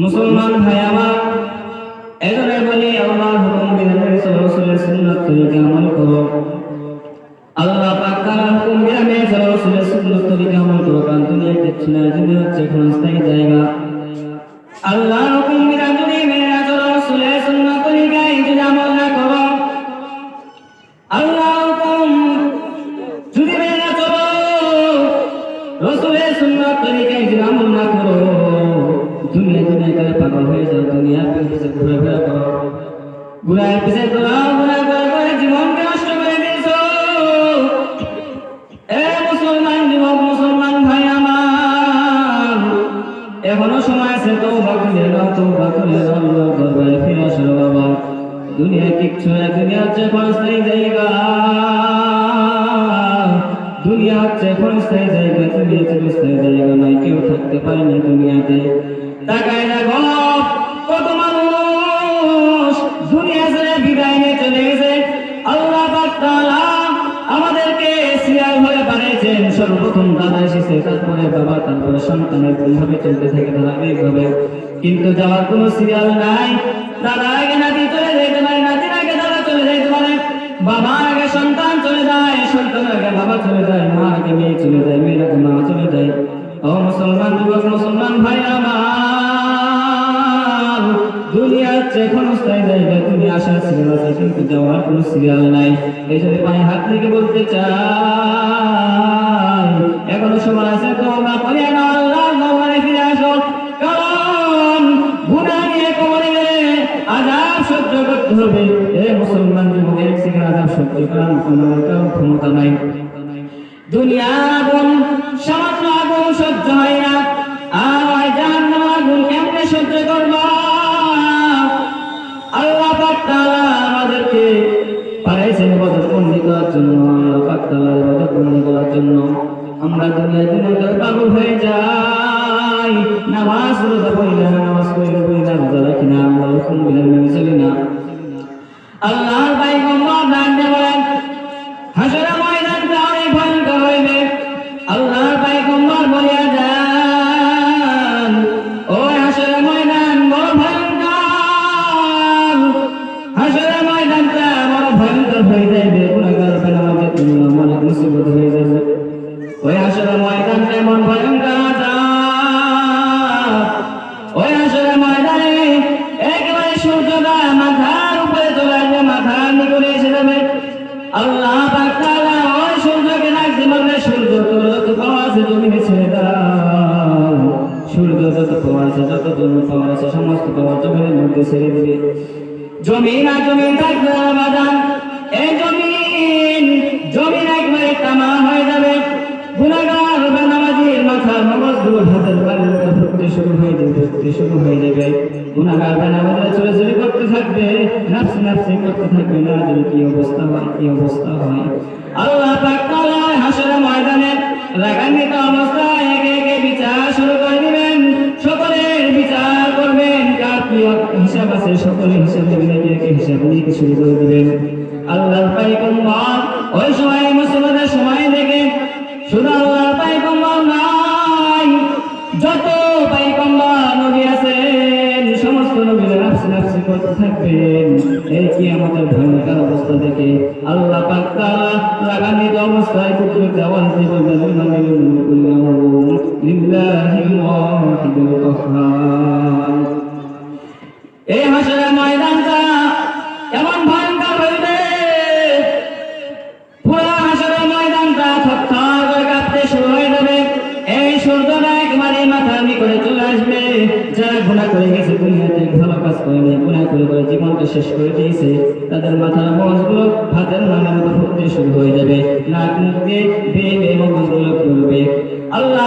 মুসলমান ভাই আমার এজনে বলি আল্লাহর হুকুম বিধানের রাসূলের সুন্নাত তরিকা আমল করো। আল্লাহ পাক তাআলার হুকুম বিধানে রাসূলের সুন্নাত তরিকা আমল করো। কারণ দুনিয়া কিচ্ছু না দুনিয়া হচ্ছে ক্ষণস্থায়ী জায়গা। আল্লাহর হুকুম বিধান যদি মেনে না চলো সুন্নাত তরিকায় যদি আমল না করো। আল্লাহর হুকুম যদি মেনে না চলো, রসুলের সুন্নাত তরিকায় যদি আমল না করো। দুনিয়া দুনিয়া করে পাগল হয়ে যাও দুনিয়া পিছে ঘুরে ঘুরে করো ঘুরায় পিছে ঘোরা ঘুরা করে করে জীবনকে নষ্ট করে দিয়েছ এ মুসলমান যুবক মুসলমান ভাই আমার এখনও সময় আছে তো বাকুলে নাও তো বাকুলে নাও দরবারে ফিরে আসো বাবা দুনিয়া কিচ্ছু না দুনিয়া হচ্ছে ক্ষণস্থায়ী জায়গা দুনিয়া হচ্ছে ক্ষণস্থায়ী জায়গা দুনিয়া চিরস্থায়ী জায়গা নয় কেউ থাকতে পারে না দুনিয়াতে। না চলে গেছে। আমাদেরকে ধারাবাহিকভাবে কিন্তু যাওয়ার কোনো সিরিয়াল নাই। দাদা আগে নাতি চলে যেতে পারে, নাতির আগে দাদা চলে পারে। আগে সন্তান চলে যায় সন্তানের আগে বাবা চলে যায়, মা আগে মেয়ে চলে যায়, মেয়ের মা চলে যায়। ও মুসলমান যুবক, মুসলমান ভাই আমার দুনিয়া হচ্ছে ক্ষণস্থায়ী জায়গা তুমি আসার সিরিয়াল আছে কিন্তু যাওয়ার কোনো সিরিয়াল নাই। এই জন্য পায়ে হাত থেকে বলতে চাই, এখনও সময় আছে তোমরা পরে না আল্লাহ দরবারে ফিরে আসো। কারণ গুনাহ নিয়ে কবরে গেলে আযাব সহ্য করতে হবে। এ মুসলমান কোনো ক্ষমতা নাই। দুনিয়া আমাদেরকে পাঠাইছেন করার জন্য আল্লাহ পাক তাআলা করার জন্য। আমরা দুনিয়া দুনিয়া পাগল হয়ে যাই, নামাজ রোজা না, নামাজ কইলে না রোজা রাখি না হুকুম বিধান মেনে চলি আল্লাহর ভাই আল্লাহ তাআলা ওই সূর্যকে ডাকতে বলবে, সূর্য তোর যত পাওয়া আছে জমিনে ছেড়ে দাও। সূর্য যত পাওয়া আছে, যত জমি পাওয়া সমস্ত পাওয়া জমিনের মধ্যে ছেড়ে দিবে। জমিন আর জমিন থাকবে না শুরু হয়ে যাবে শুরু হয়ে যাবে। গুণাগার করতে থাকবে করতে থাকবে, না যদি কি অবস্থা হয়, কি অবস্থা হয়। আল্লাহ হাসরের ময়দানে রাগান্বিত একে একে বিচার শুরু করে দিবেন। সকলের বিচার করবেন, কার হিসাব আছে, সকলের হিসাব দেবেন একে একে হিসাব নিয়ে শুরু করে দিবেন। পাইগম্বর ওই সময় থাকবেন। এই কি আমাদের ভয়ঙ্কর অবস্থা দেখে? আল্লাহ লাগানিত অবস্থায় ইয়াউম ওয়াহিদুল কাহ্হার এই হাসরের ময়দানটা শেষ করে দিয়েছে। তাদের মাথার মগজগুলো হাতের নামের মতো ফুটতে শুরু হয়ে যাবে। নাক মুখ বেয়ে মগজগুলো খুলবে। আল্লাহ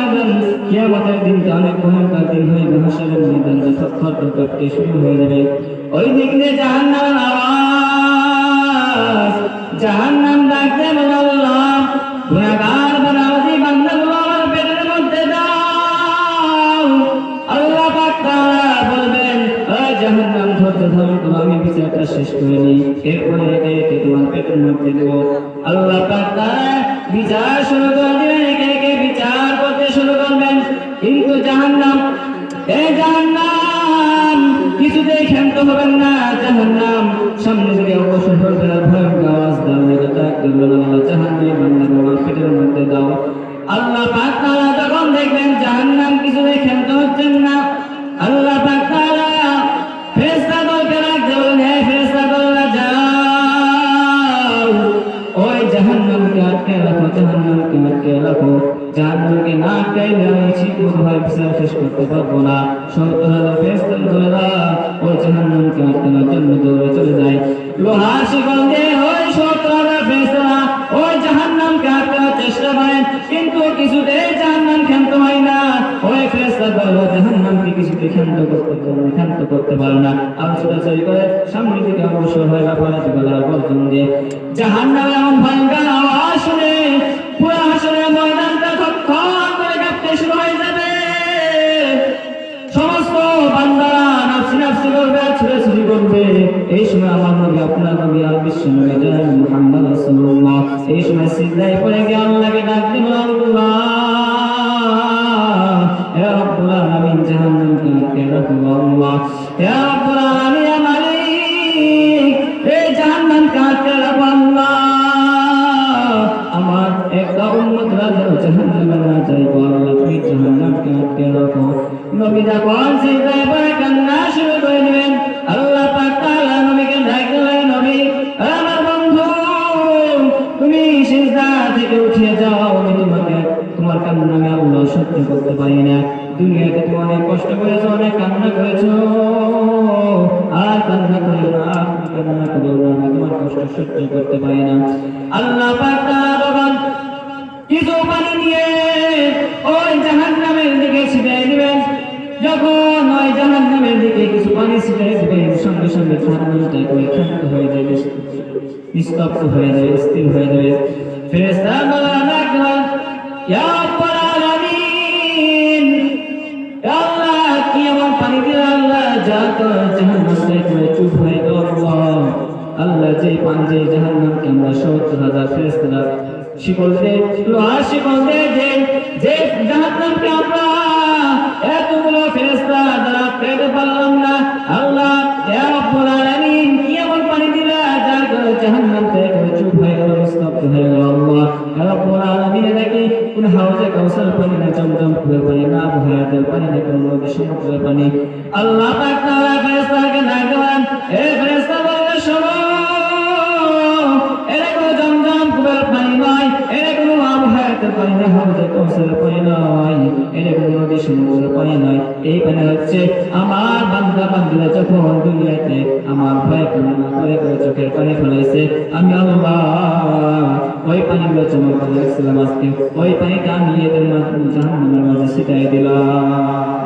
ময়দান কিয়ামতের অনেক দিন ধরতে ধরো আমি বিচারটা শেষ করে নিই। এরপরে তোমার পেটের মধ্যে দেবো। আল্লাহ বিচার শুরু করে জাহান্নাম। এ জাহান্নাম কিছুতেই ক্ষান্ত হবেন না, জাহান্নাম। সামনে থেকে অবসর করবে আর ভয়ঙ্কর আওয়াজ দাও এটা দিল আল্লাহ জাহান্নামে বান্দার আমার পেটের মধ্যে দাও। আল্লাহ পাক তাআলা যখন দেখবেন জাহান্নাম কিছুতেই ক্ষান্ত হচ্ছেন না, আল্লাহ পাক জাহান্নামকে আটকে রাখো, জাহান্নামকে আটকে রাখো, জাহান্নামকে না আটকাইলে মতোভাবে শেষ করতে হয় না। ওই ফেরেশতা দল জাহান্নামকে কিছুতে ক্ষান্ত করতে পারে ক্ষান্ত করতে পারে না। আর ছোটাছুটি করে সামনের দিকে অগ্রসর গেছে গলার সময় আমার নবী, আপনার নবী আর বিশ্ব নবী মুহাম্মদ রাসূলুল্লাহ। এই সময় সিজদায় পড়ে গিয়ে আল্লাহকে ডাক দিল আল্লাহ হে রব্বুল আলামিন জাহান্নামকে আটকে রাখো আল্লাহ। হে রব্বুল আলামিন ইয়া এই জাহান্নামকে আটকে রাখো আল্লাহ। আমার একটা উম্মত রাজা জাহান্নামে না যাইবো আল্লাহ, তুমি জাহান্নামকে আটকে রাখো। নবী যখন সিজদায় পড়ে সহ্য করতে পারি না। দুনিয়াতে তুমি অনেক কষ্ট করেছ, অনেক কান্না করেছ। আর কান্না করিও না কান্না করিও না তোমার কষ্ট সহ্য করতে পারি না। আল্লাহ পাক কিছু পানি নিয়ে ওই জাহান্নামের দিকে ছিটাই দিবেন যখন ওই জাহান্নামের দিকে কিছু পানি ছিটাই দিবেন সঙ্গে সঙ্গে জাহান্নামটা করে ক্ষান্ত হয়ে যাবে, নিস্তব্ধ হয়ে যাবে, স্থির হয়ে যাবে। ফেরেশতা বলা রাখলাম ইয়া আল্লাহ পাঞ্জে জাহান্নামকে আমরা সত্তর হাজার ফেরেশতারা শিকল দে লোহার শিকল দেয় যে জাহান্নামকে আমরা না হাউজে কাউসারের পানি নয় এরা কোনো নদী সমুদ্রের নয় এই হচ্ছে আমার বান্দা বান্দিরা যখন দুনিয়াতে আমার ভয় করে করে চোখের পানি ফেলাইছে আমি আল্লাহ ওই পানিগুলো জমা করে রাখছিলাম আজকে ওই পানিটা আমি এদের জাহান্নামের মাঝে ছিটাই দিলাম।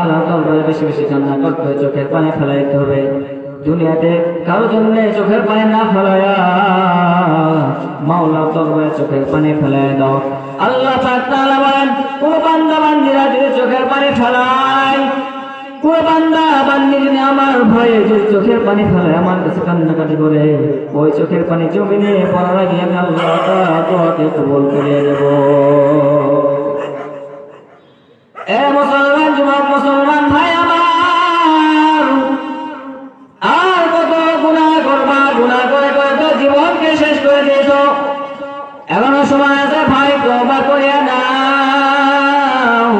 আল্লাহ পাক বেশি বেশি কান্না করতে হবে চোখের পানি ফেলাইতে হবে। দুনিয়াতে কারও জন্য চোখের পানি না ফেলায়া, মাওলার দরবারে চোখের পানি ফেলায় দাও। আল্লাহ চোখের পানি ফেলায় আমার ভয়ে যদি চোখের পানি ফেলে আমার কাছে কান্নাকাটি করে, ওই চোখের পানি জমিনে পড়ার আগে আমি আল্লাহ করে নেব। এ মুসলমান যুবক মুসলমান ভাই আমার। আর কত গুণা করবা গুণা করে করে তো জীবনকে শেষ করে দিয়েছ। এখনও সময় আছে ভাই তবা করিয়া নাও।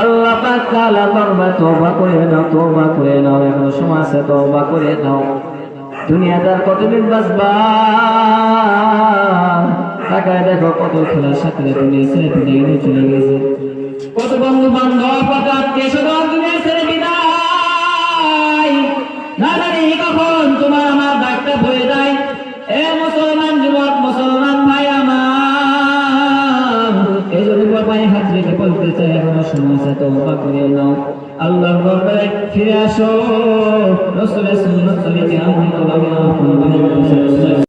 আল্লাহ পাক তাআলা তবা তবা করে নাও তবা করে নাও। এখনও সময় আছে তবা করে নাও। দুনিয়াদার কতদিন বাঁচবা? তাকায় দেখো কত খেলার সাথে দুনিয়া ছেড়ে দুনিয়া চলে গেছে। কত বন্ধু বান্ধব কত আত্মীয় স্বজন দুনিয়া ছেড়ে বিদায় না জানি কখন তোমার আমার ডাকটা বয়ে যায় এ মুসলমান যুবক মুসলমান ভাই আমার এই জন্য বাবাই হাত রেখে বলতে চাই এখনও সময় আছে তওবা করে নাও আল্লাহর ফিরে আসো রসুলের সুন্নাত